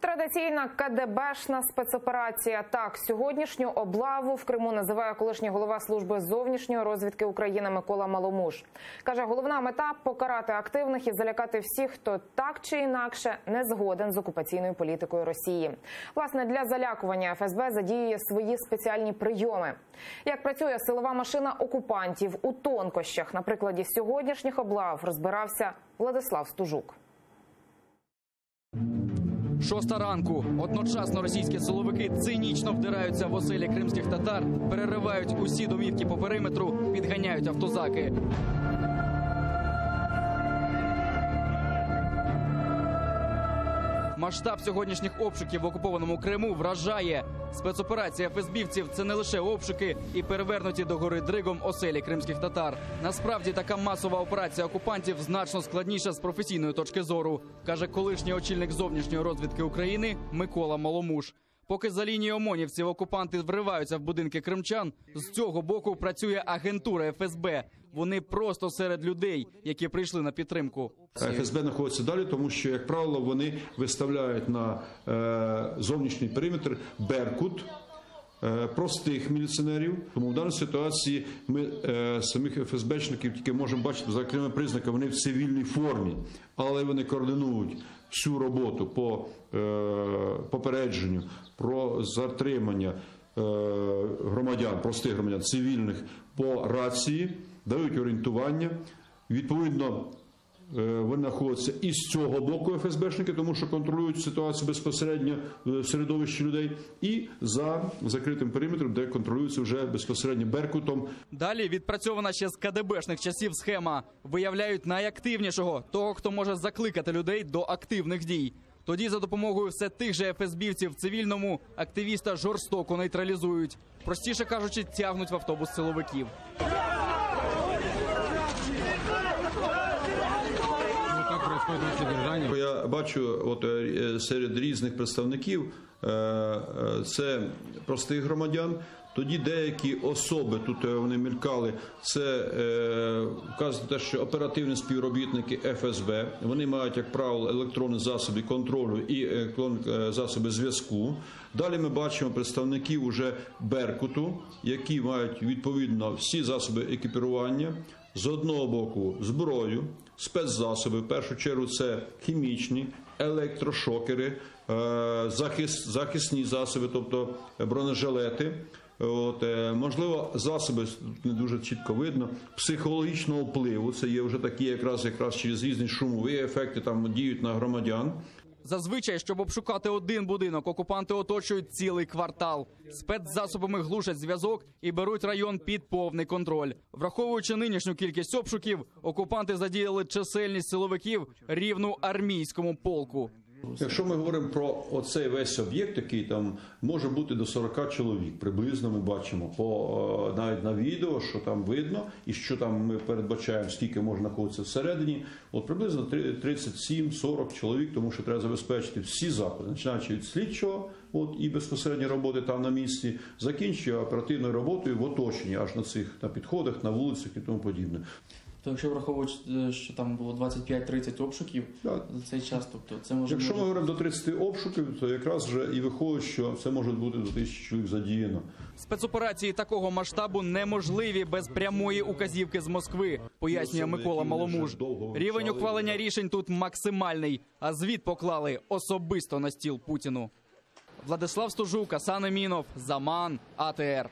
Традиційна КДБшна спецоперація. Так, сьогоднішню облаву в Криму називає колишній голова служби зовнішньої розвідки України Микола Маломуж. каже, головна мета покарати активних і залякати всіх, хто так чи інакше не згоден з окупаційною політикою Росії. Власне для залякування ФСБ задіює свої спеціальні прийоми. Як працює силова машина окупантів у тонкощах, на прикладі сьогоднішніх облав розбирався Владислав Стужук. Шоста ранку. Одночасно російські силовики цинічно вдираються в оселі кримських татар, переривають усі домівки по периметру, підганяють автозаки. Масштаб сьогоднішніх обшуків в окупованому Криму вражає. Спецоперація ФСБівців – це не лише обшуки і перевернуті до гори дригом оселі кримських татар. Насправді така масова операція окупантів значно складніша з професійної точки зору, каже колишній очільник зовнішньої розвідки України Микола Маломуш. Поки за лінією ОМОНівців окупанти вриваються в будинки кримчан, з цього боку працює агентура ФСБ. Вони просто серед людей, які прийшли на підтримку. ФСБ знаходиться далі, тому що, як правило, вони виставляють на е, зовнішній периметр Беркут. е, Простих міліціонерів, тому в даній ситуації ми е, самих ФСБшників тільки можемо бачити за окремими признаками, вони в цивільній формі, але вони координують всю роботу по е, попередженню, про затримання е, громадян, простих громадян, цивільних по рації, дають орієнтування. Відповідно, Е, Вони знаходяться і з цього боку ФСБшники, тому що контролюють ситуацію безпосередньо е, в середовищі людей, і за закритим периметром, де контролюється вже безпосередньо Беркутом. Далі відпрацьована ще з КДБшних часів схема. Виявляють найактивнішого, того, хто може закликати людей до активних дій. Тоді за допомогою все тих же ФСБівців цивільному активіста жорстоко нейтралізують. Простіше кажучи, тягнуть в автобус силовиків. Я бачу, от е, серед різних представників е, е, це простих громадян. Тоді деякі особи тут е, вони мількали. Це е, вказує те, що оперативні співробітники ФСБ вони мають, як правило, електронні засоби контролю і електронні е, засоби зв'язку. Далі ми бачимо представників уже Беркуту, які мають відповідно всі засоби екіпірування. З одного боку зброю, спецзасоби. В першу чергу це хімічні, електрошокери, е, захист, захисні засоби, тобто бронежилети. От, е, можливо, засоби тут не дуже чітко видно, психологічного впливу. Це є вже такі, якраз якраз через різні шумові ефекти там діють на громадян. Зазвичай, щоб обшукати один будинок, окупанти оточують цілий квартал. Спецзасобами глушать зв'язок і беруть район під повний контроль. Враховуючи нинішню кількість обшуків, окупанти задіяли чисельність силовиків рівну армійському полку. Якщо ми говоримо про оцей весь об'єкт, який там може бути до 40 чоловік, приблизно ми бачимо по е, навіть на відео, що там видно, і що там ми передбачаємо, скільки може знаходитися всередині. От приблизно 37-40 чоловік, тому що треба забезпечити всі заходи, починаючи від слідчого, от і безпосередньо роботи там на місці, закінчує оперативною роботою в оточенні, аж на цих на підходах, на вулицях і тому подібне. То якщо враховуючи, е, що там було 25-30 обшуків Так. за цей час, тобто це може Якщо ми говоримо до 30 обшуків, то якраз вже і виходить, що це може бути до тисячі чоловік задіяно. Спецоперації такого масштабу неможливі без прямої указівки з Москви, пояснює Микола Маломуж. Рівень ухвалення рішень тут максимальний, а звіт поклали особисто на стіл Путіну. Владислав Стужук, Асан Емінов, Заман, АТР.